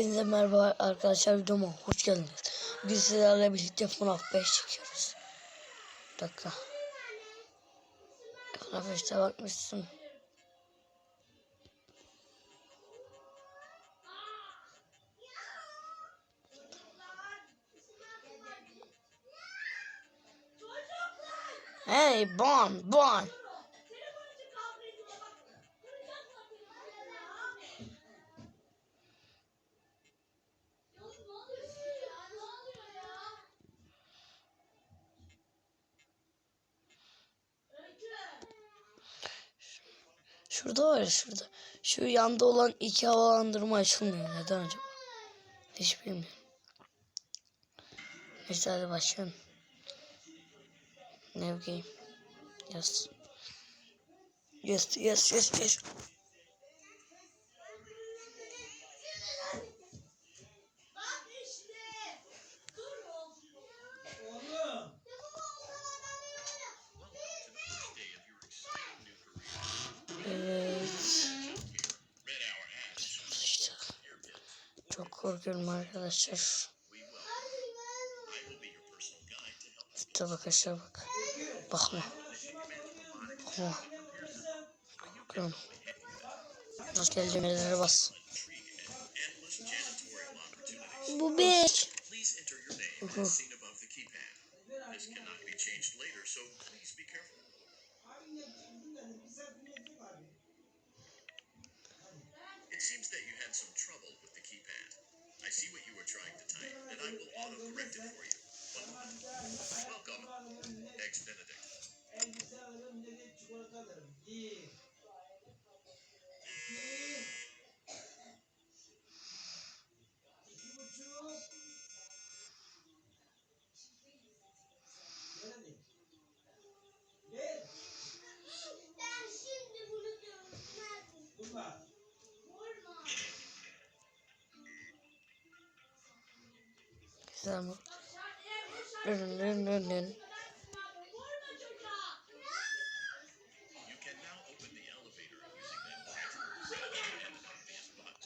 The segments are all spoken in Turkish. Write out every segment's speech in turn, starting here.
Hepinize merhaba arkadaşlar videoma hoş geldiniz. Bugün sizlerle birlikte FNAF 5 çekiyoruz. Bir dakika. FNAF 5'te bakmışsın. Hey Bon Bon. Şurada var ya şurada. Şu yanda olan iki havalandırma açılmıyor. Neden acaba? Hiç bilmiyorum. Neyse hadi başlayalım. Ne game? Yes. Yes, yes, yes, yes. Korkuyorum arkadaşlar. İşte bak aşağı bak. Bakma. Bakma. Korkuyorum. Hoş geldin nelere bas. Bu please be careful. It seems that you had some trouble with the keypad. I see what you were trying to type, and I will auto-correct it for you. Welcome, Eggs Benedict. Red and obvious button.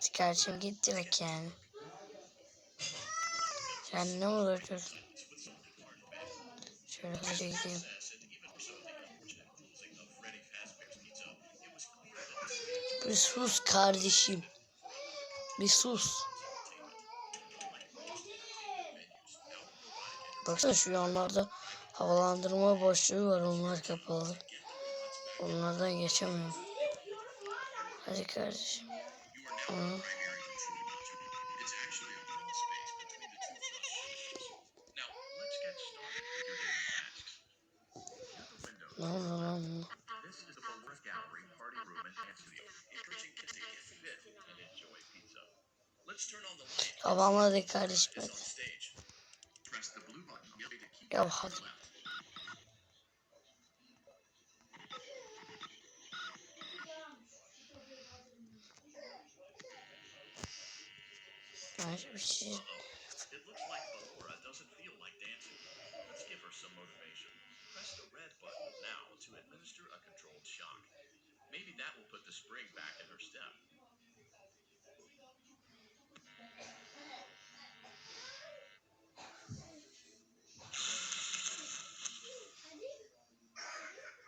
Çıkarçım git direkt yani. Sen ne olur dur. Şöyle hızlıca gideyim. That Bir sus kardeşim. Bir sus. Baksana şu yanlarda havalandırma boşluğu var. Onlar kapalı. Onlardan geçemiyorum. Hadi kardeşim. you are now the primary control module. It's actually a crawl space between the two thrust chambers. Now, let's get started with your daily tasks. Through the window, Ne oldu lan? Kardeşim hadi. Ya hadi. left. Başka bir şey. It looks like Valora doesn't feel like dancing. Let's give her some motivation. Press the red button now to administer a controlled shock. Maybe that will put the spring back in her step.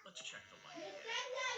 Let's check the light again. Ne? Yorulmuşlar geldi. Feeling like her old self again. Göz korkusu işte. again tomorrow. now view the window to your right. This is the Funtime Auditorium, where Funtime Foxy encourages kids to play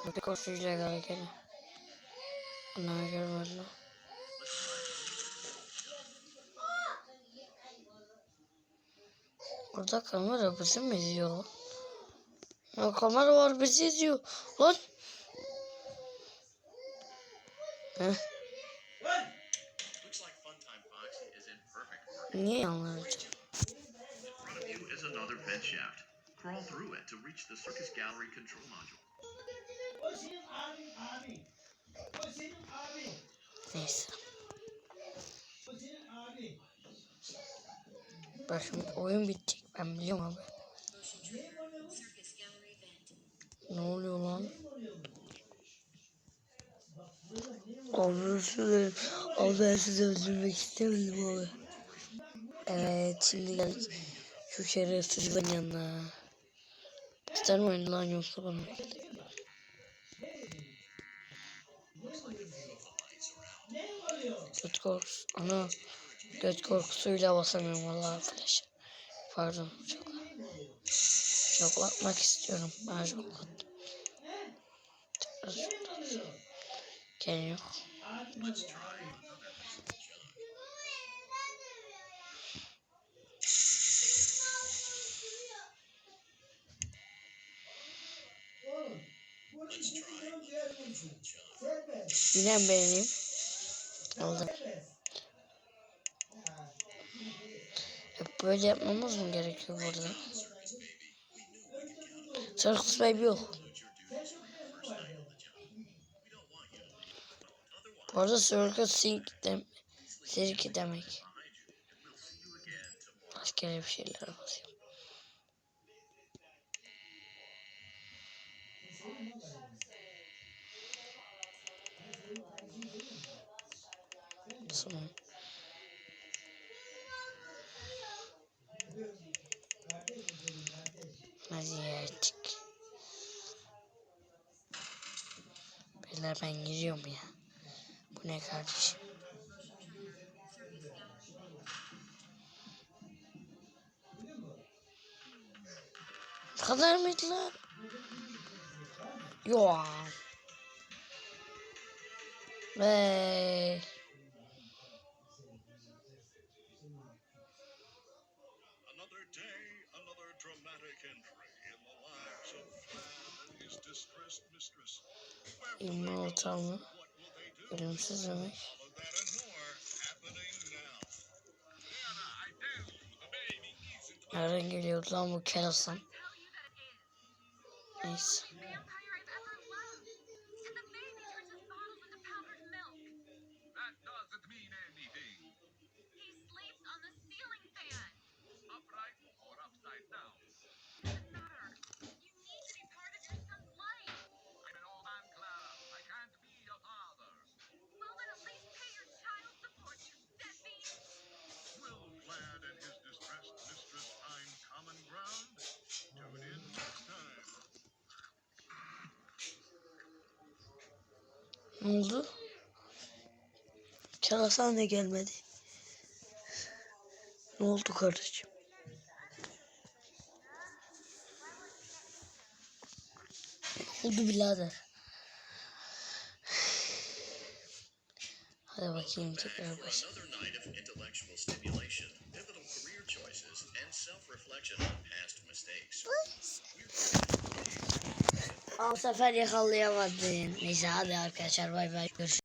Koşuyla gel gel. Ana görmedim. Burada kamera bizi mi izliyor lan? Ya kamera var bizi izliyor. Lan. Niye yanlarca? Crawl through it to reach the circus gallery control module. O senin abin abin. O senin abin. Neyse. O senin abin. Bak şimdi oyun bitecek. Ben biliyorum abi. Ne oluyor lan? Neyim Abi. Abi ben sizi öldürmek istemedim abi. Evet şimdi geldik şu şerefsizlerin yanına. İster mi lan yoksa bana? Göt korkusu. Ana. Göt korkusuyla basamıyorum vallahi flash. Pardon. Çok. Şoklatmak istiyorum. Ben şoklattım. Tekrar şoklat. Gene yok. Mi beğeneyim? Hep böyle yapmamız mı gerekiyor burada? Circus Baby yok. Bu arada Circus Sync dem Sirki demek. Başka bir şeyler basıyorum. Ya çık. Beyler ben giriyorum ya. Bu ne kardeşim? Kadar mıydı lan? Yo. Hey. Another day, another dramatic entry in the lives of Flan and his distressed mistress. Where will they go? Immortal mı? What will they do? Ölümsüz demek. Nereden geliyordu lan bu kelasan? Neyse. Ne oldu? Kelasan da gelmedi. Ne oldu kardeşim? Ne oldu birader? Hadi bakayım tekrar başla. Mistakes. Al sefer yakalayamadım. Neyse hadi arkadaşlar bay bay görüşürüz.